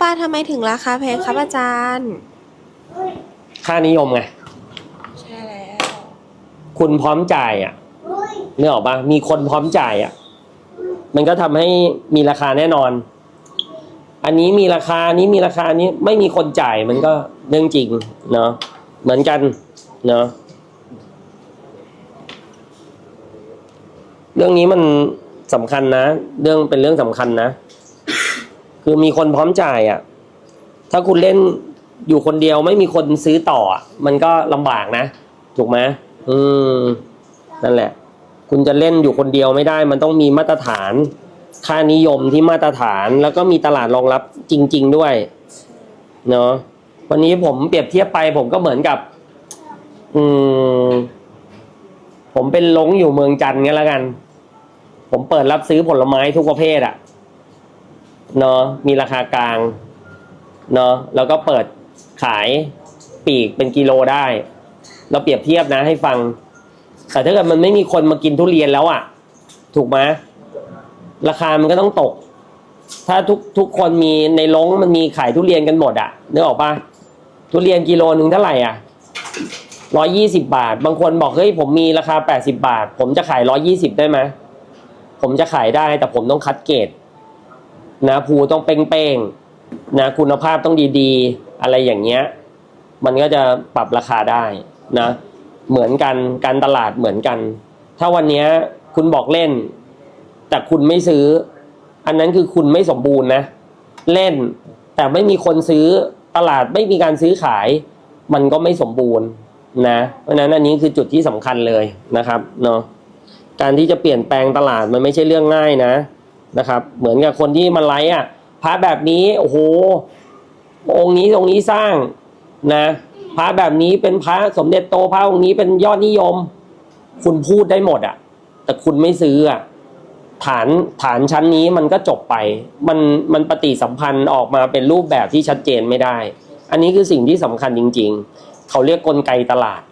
ปลาทำไมถึงราคาแพงครับอาจารย์ ค่านิยมไง ใช่แล้ว คุณพร้อมจ่ายอะนึกออกปะมีคนพร้อมจ่ายอะ มันก็ทำให้มีราคาแน่นอน อันนี้มีราคาอันนี้มีราคาอันนี้ไม่มีคนจ่ายมันก็เรื่องจริง เนาะเหมือนกัน เนาะเรื่องนี้มันสำคัญนะ เรื่องเป็นเรื่องสำคัญนะ คือมีคนพร้อมจ่ายอะ ถ้าคุณเล่นอยู่คนเดียวไม่มีคนซื้อต่อ มันก็ลำบากนะ ถูกไหมอืม นั่นแหละ คุณจะเล่นอยู่คนเดียวไม่ได้ มันต้องมีมาตรฐาน ค่านิยมที่มาตรฐานแล้วก็มีตลาดรองรับจริง ๆ ด้วย เนาะวันนี้ผมเปรียบเทียบไปผมก็เหมือนกับ อืม ผมเป็นลงอยู่เมืองจันทร์งี้แล้วกัน ผมเปิดรับซื้อผลไม้ทุกประเภทอะ เนาะมีราคากลางเนาะแล้วก็เปิดขายปีกเป็นกิโลได้ เราเปรียบเทียบนะให้ฟัง แต่ถ้าเกิดมันไม่มีคนมากินทุเรียนแล้วอะ่ะ ถูกไหมราคามันก็ต้องตก ถ้าทุกทุกคนมีในลงมันมีขายทุเรียนกันหมดอะ่ะนึกออกปะทุเรียนกิโลหนึ่งเท่าไหร่อะร้อยี่สิบาท บางคนบอกเฮ้ยผมมีราคาแปดสิบาท ผมจะขายร้อยี่สิบได้ไหมผมจะขายได้แต่ผมต้องคัดเกรด นะภูต้องเป้งๆนะคุณภาพต้องดีๆ อะไรอย่างเงี้ย มันก็จะปรับราคาได้นะ เหมือนกันการตลาดเหมือนกัน ถ้าวันนี้คุณบอกเล่น แต่คุณไม่ซื้อ อันนั้นคือคุณไม่สมบูรณ์นะ เล่น แต่ไม่มีคนซื้อตลาดไม่มีการซื้อขาย มันก็ไม่สมบูรณ์นะเพราะฉะนั้นอันนี้คือจุดที่สำคัญเลยนะครับเนาะการที่จะเปลี่ยนแปลงตลาดมันไม่ใช่เรื่องง่ายนะ นะครับ เหมือนกับคนที่มาไลฟ์อะพระแบบนี้โอ้โหองค์นี้องค์นี้สร้างนะพระแบบนี้เป็นพระสมเด็จโตพระองค์นี้เป็นยอดนิยม คุณพูดได้หมดอะ แต่คุณไม่ซื้ออะฐานฐานชั้นนี้มันก็จบไป มันมันปฏิสัมพันธ์ออกมาเป็นรูปแบบที่ชัดเจนไม่ได้ อันนี้คือสิ่งที่สำคัญจริง ๆ เขาเรียกกลไกตลาด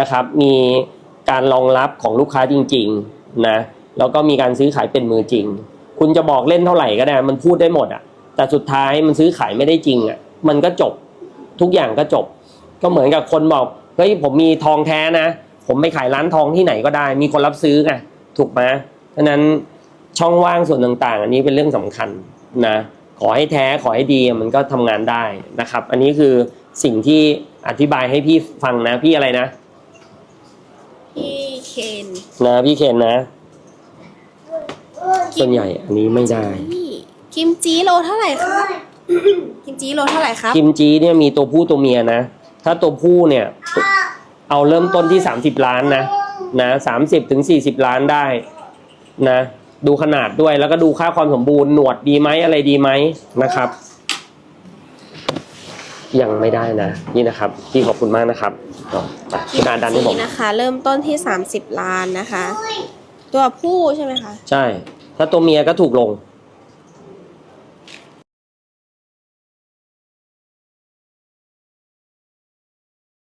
นะครับ มีการรองรับของลูกค้าจริง ๆนะแล้วก็มีการซื้อขายเป็นมือจริง คุณจะบอกเล่นเท่าไหร่ก็ได้ มันพูดได้หมดอะแต่สุดท้ายมันซื้อขายไม่ได้จริงอะมันก็จบ ทุกอย่างก็จบ ก็เหมือนกับคนบอก เฮ้ยผมมีทองแท้นะ ผมไปขายร้านทองที่ไหนก็ได้ มีคนรับซื้อไง ถูกไหมเพราะฉะนั้นช่องว่างส่วนต่างๆ อันนี้เป็นเรื่องสำคัญนะ ขอให้แท้ ขอให้ดี มันก็ทำงานได้นะครับ อันนี้คือสิ่งที่อธิบายให้พี่ฟังนะ พี่อะไรนะ พี่เคน นะ พี่เคนนะ ส่วนใหญ่อันนี้ไม่ได้นี่กิมจีโลเท่าไหร่ครับ กิมจีโลเท่าไหร่ครับคิมจีเนี่ยมีตัวผู้ตัวเมียนะ ถ้าตัวผู้เนี่ย เอาเริ่มต้นที่สามสิบล้านนะ นะสามสิบถึงสี่สิบล้านได้ นะ ดูขนาดด้วยแล้วก็ดูค่าความสมบูรณ์หนวดดีไหมอะไรดีไหมนะครับ ยังไม่ได้นะ นี่นะครับ พี่ขอบคุณมากนะครับอ๋อไปคุณอาดันให้ผมนี่นะคะ เริ่มต้นที่ 30 ล้านนะคะ ตัวผู้ใช่ไหมคะ ใช่ ถ้าตัวเมียก็ถูกลง